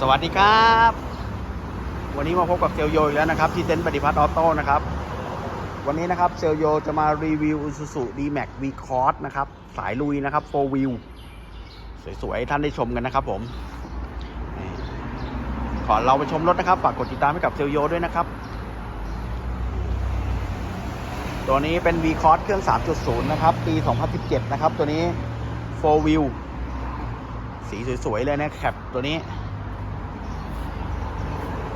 สวัสดีครับ วันนี้มาพบกับเซลโยอีกแล้วนะครับ ที่เต็นท์ปฏิพัฒน์ออโต้นะครับ วันนี้นะครับเซลโยจะมารีวิว Isuzu D-Max V-Cross นะครับ สายลุยนะครับ 4 wheel สวยๆ ท่านได้ชมกันนะครับผมนี่ก่อนเราไปชมรถนะครับ ฝากกดติดตามให้กับเซลโยด้วยนะครับ ตัวนี้เป็น V-Cross เครื่อง 3.0 นะครับ ปี 2017 นะครับ ตัวนี้ 4 wheel สีสวยๆ เลยนะแคปตัวนี้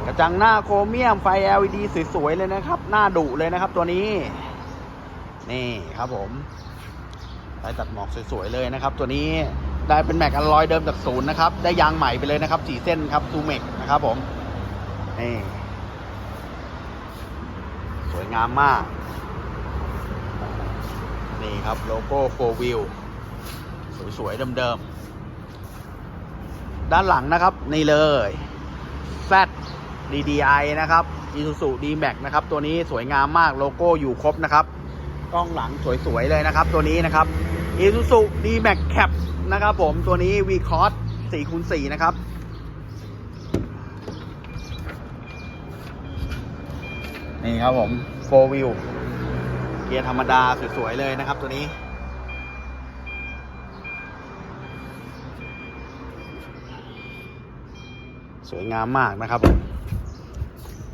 กระจังหน้าโครเมียมไฟ LED สวยๆเลยนะครับ หน้าดุเลยนะครับตัวนี้ นี่ครับผมไฟตัดหมอกสวยๆเลยนะครับ ตัวนี้ได้เป็นแม็กอลลอยเดิมจากศูนย์นะครับ ได้ยางใหม่ไปเลยนะครับสีเส้นครับซูเมกนะครับผมนี่สวยงามมาก นี่ครับโลโก้โฟวิลสวยๆเดิมๆด้านหลังนะครับ นี่เลย Z DDI นะครับ Isuzu D-Max นะครับ ตัวนี้สวยงามมากโลโก้อยู่ครบนะครับ กล้องหลังสวยๆเลยนะครับ ตัวนี้นะครับ Isuzu D-Max Cap นะครับผมตัวนี้ V-Cross 4คูณ4นะครับนี่ครับผม4 wheel เกียร์ธรรมดาสวยๆเลยนะครับ ตัวนี้สวยงามมากนะครับผม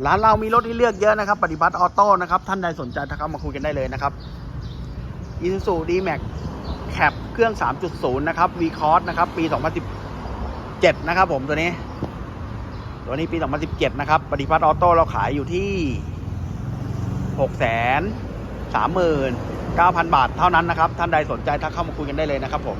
ร้านเรามีรถที่เลือกเยอะนะครับ ปฏิบัติออโต้นะครับ ท่านใดสนใจทักเข้ามาคุยกันได้เลยนะครับ Isuzu D-Max Cap เครื่อง 3.0 นะครับ V-Cross นะครับ ปี 2017 นะครับผมตัวนี้ ตัวนี้ปี 2017 นะครับ ปฏิพัฒน์ออโต้เราขายอยู่ที่ 6 3 9 0 0 0 บาทเท่านั้นนะครับ ท่านใดสนใจทักเข้ามาคุยกันได้เลยนะครับผม